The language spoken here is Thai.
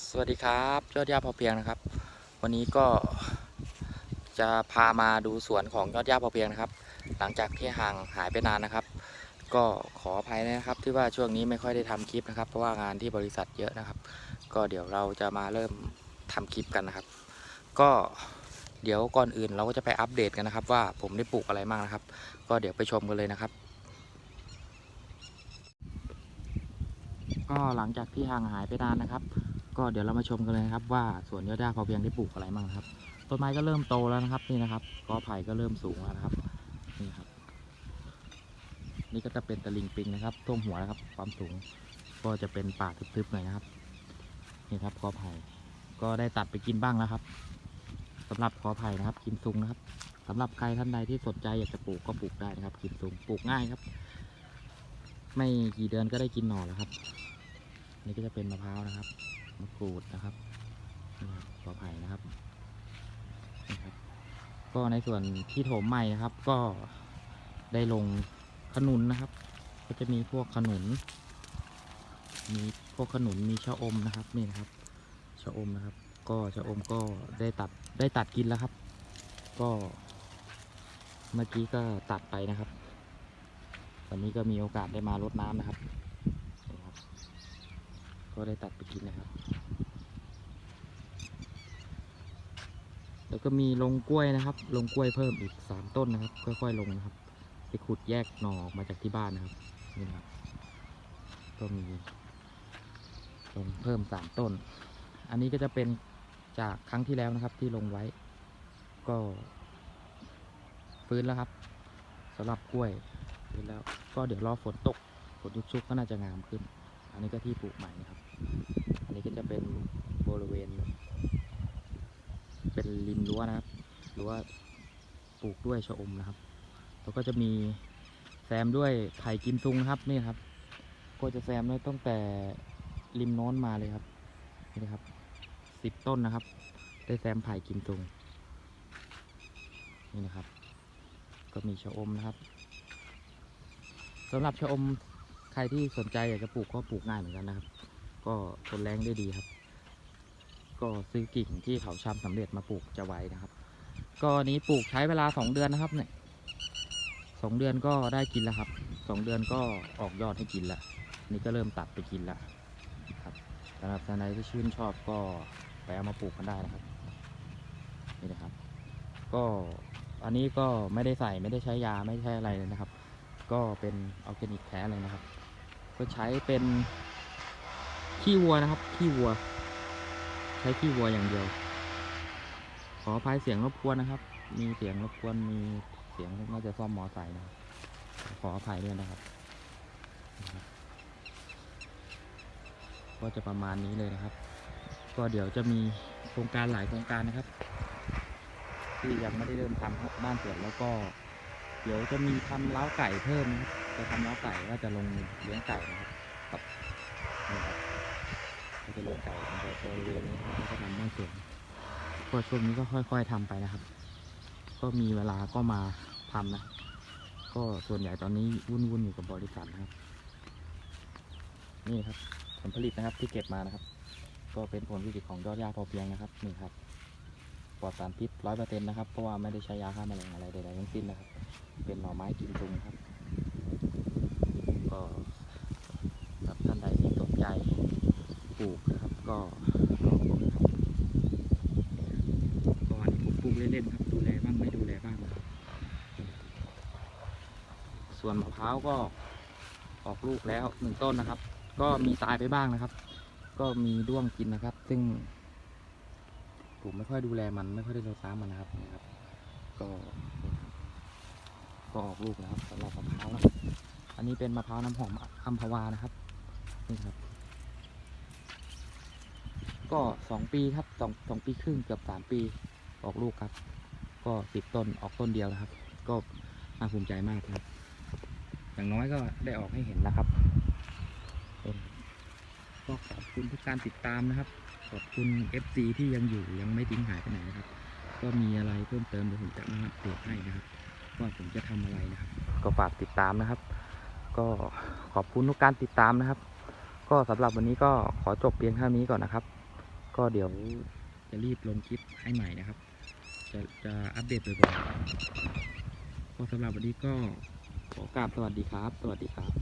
สวัสดีครับยอดย่าพอเพียงนะครับ วันนี้ก็จะพามาดูสวนของยอดย่าพอเพียงนะครับ หลังจากที่ห่างหายไปนานนะครับ ก็ขออภัยนะครับ ที่ว่าช่วงนี้ไม่ค่อยได้ทำคลิปนะครับ เพราะว่างานที่บริษัทเยอะนะครับ ก็เดี๋ยวเราจะมาเริ่มทำคลิปกันนะครับ ก็เดี๋ยวก่อนอื่นเราก็จะไปอัปเดตกันนะครับ ว่าผมได้ปลูกอะไรบ้างนะครับ ก็เดี๋ยวไปชมกันเลยนะครับก็หลังจากที่ห่างหายไปนานนะครับ ก็เดี๋ยวเรามาชมกันเลยนะครับ ว่าสวนยอดย่าพอเพียงได้ปลูกอะไรบ้างครับต้นไม้ก็เริ่มโตแล้วนะครับนี่นะครับกอไผ่ก็เริ่มสูงแล้วนะครับนี่ครับ นี่ก็จะเป็นตะลิงปิงนะครับท่วมหัวนะครับ ความสูงก็จะเป็นป่าทึบๆหน่อยนะครับนี่ครับกอไผ่ก็ได้ตัดไปกินบ้างแล้วครับสำหรับกอไผ่นะครับ กินซุงนะครับสำหรับใครท่านใดที่สนใจอยากจะปลูกก็ปลูกได้นะครับ กินซุงปลูกง่ายครับ ไม่กี่เดือนก็ได้กินหน่อแล้วครับ นี่ก็จะเป็นมะพร้าวนะครับ มะกรูดนะครับนี่ครับกอไผ่นะครับนี่ครับ ก็ในส่วนที่โถมใหม่นะครับ ก็ได้ลงขนุนนะครับ ก็จะมีพวกขนุน มีพวกขนุนมีชะอมนะครับนี่นะครับชะอมนะครับ ก็ชะอมก็ได้ตัดได้ตัดกินแล้วครับ ก็ เมื่อกี้ก็ตัดไปนะครับตอนนี้ก็มีโอกาสได้มารดน้ำนะครับ ก็ได้ตัดไปกินนะครับ แล้วก็มีลงกล้วยนะครับ ลงกล้วยเพิ่มอีกสามต้นนะครับ ค่อยๆลงนะครับ ไปขุดแยกหน่อออกมาจากที่บ้านนะครับ นี่นะครับ ก็มีลงเพิ่มสามต้น อันนี้ก็จะเป็นจากครั้งที่แล้วนะครับ ที่ลงไว้ ก็ฟื้นแล้วครับสำหรับกล้วยฟื้นแล้ว ก็เดี๋ยวรอฝนตกฝนชุกๆก็น่าจะงามขึ้น อันนี้ก็ที่ปลูกใหม่นะครับ อันนี้ก็จะเป็นบริเวณ เป็นริมรั้วนะครับ หรั้วปลูกด้วยชะอมนะครับ แล้วก็จะมีแซมด้วยไผ่กิมซุงนะครับนี่ครับ ก็จะแซมด้ตั้งแต่ริมโน้นมาเลยครับ นี่นะครับสิบต้นนะครับ ได้แซมไผ่กิมซุงนี่นะครับ ก็มีชะอมนะครับสำหรับชะอม ใครที่สนใจอยากจะปลูกก็ปลูกง่ายเหมือนกันนะครับ ก็ทนแรงได้ดีครับ ก็ซื้อกิ่งที่เขาชำสำเร็จมาปลูกจะไว้นะครับ ก็นี้ปลูกใช้เวลาสองเดือนนะครับเนี่ยสองเดือนก็ได้กินแล้วครับสองเดือนก็ออกยอดให้กินละนี่ก็เริ่มตัดไปกินละครับสำหรับท่านใดที่ชื่นชอบก็ไปเอามาปลูกกันได้นะครับนี่นะครับ ก็อันนี้ก็ไม่ได้ใส่ไม่ได้ใช้ยาไม่ใช่อะไรเลยนะครับ ก็เป็นออร์แกนิกแท้เลยนะครับ ก็ใช้เป็นขี้วัวนะครับขี้วัว ใช้ขี้วัวอย่างเดียว ขออภัยเสียงรบกวนนะครับ มีเสียงรบกวนมีเสียงน่าจะซ่อมมอไซค์นะครับขออภัยด้วยนะครับ ก็จะประมาณนี้เลยนะครับ ก็เดี๋ยวจะมีโครงการหลายโครงการนะครับ ที่ยังไม่ได้เริ่มทำบ้านเสร็จแล้วก็ เดี๋ยวจะมีทำเล้าไก่เพิ่มนะครับ จะทำเล้าไก่ว่าจะลงเลี้ยงไก่นะครับครับนี่ครับก็จะเลี้ยงไก่ในบริเวณนี้แล้วก็ทำบ้านสวนก็ช่วงนี้ก็ค่อยๆทำไปนะครับ ก็มีเวลาก็มาทำนะ ก็ส่วนใหญ่ตอนนี้วุ่นๆอยู่กับบริษัทนะครับ นี่ครับผลผลิตนะครับที่เก็บมานะครับ ก็เป็นผลผลิตของยอดหญ้าพอเพียงนะครับนี่ครับปลอดสารพิษร้อยเปอร์เซ็นต์นะครับ เพราะว่าไม่ได้ใช้ยาฆ่าแมลงอะไรใดๆทั้งสิ้นนะครับ เป็นหน่อไม้กินจุงครับ ก็สำหรับท่านใดที่สนใจปลูกนะครับ ก็ลองดูนะครับก็อันนี้ผมปลูก เล่นครับ ดูแลบ้างไม่ดูแลบ้างครับ ส่วนมะพร้าวก็ออกลูกแล้วหนึ่งต้นนะครับ ก็มีตายไปบ้างนะครับ ก็มีด้วงกินนะครับ ซึ่งผมไม่ค่อยดูแลมันไม่ค่อยได้รดน้ำมันนะครับนี่ครับ ก็ ก็ออกลูกแล้วครับสำหรับมะพร้าวนะอันนี้เป็นมะพร้าวน้ำหอมอัมพวานะครับนี่ครับ ก็สองปีครับสองสองปีครึ่งเกือบสามปี ออกลูกครับ ก็สิบต้นออกต้นเดียวนะครับ ก็น่าภูมิใจมากครับ อย่างน้อยก็ได้ออกให้เห็นนะครับก็ขอบคุณทุกการติดตามนะครับ ขอบคุณ FC ที่ยังอยู่ยังไม่ทิ้งหายไปไหนนะครับ ก็มีอะไรเพิ่มเติมเดี๋ยวผมจะมาอัปเดตให้นะครับว่าผมจะทำอะไรนะครับ ก็ฝากติดตามนะครับ ก็ขอบคุณทุกการติดตามนะครับ ก็สำหรับวันนี้ก็ขอจบเพียงเท่านี้ก่อนนะครับ ก็เดี๋ยว จะรีบลงคลิปให้ใหม่นะครับ จะจะอัปเดตบ่อยๆก็สำหรับวันนี้ก็ขอกราบสวัสดีครับ สวัสดีครับ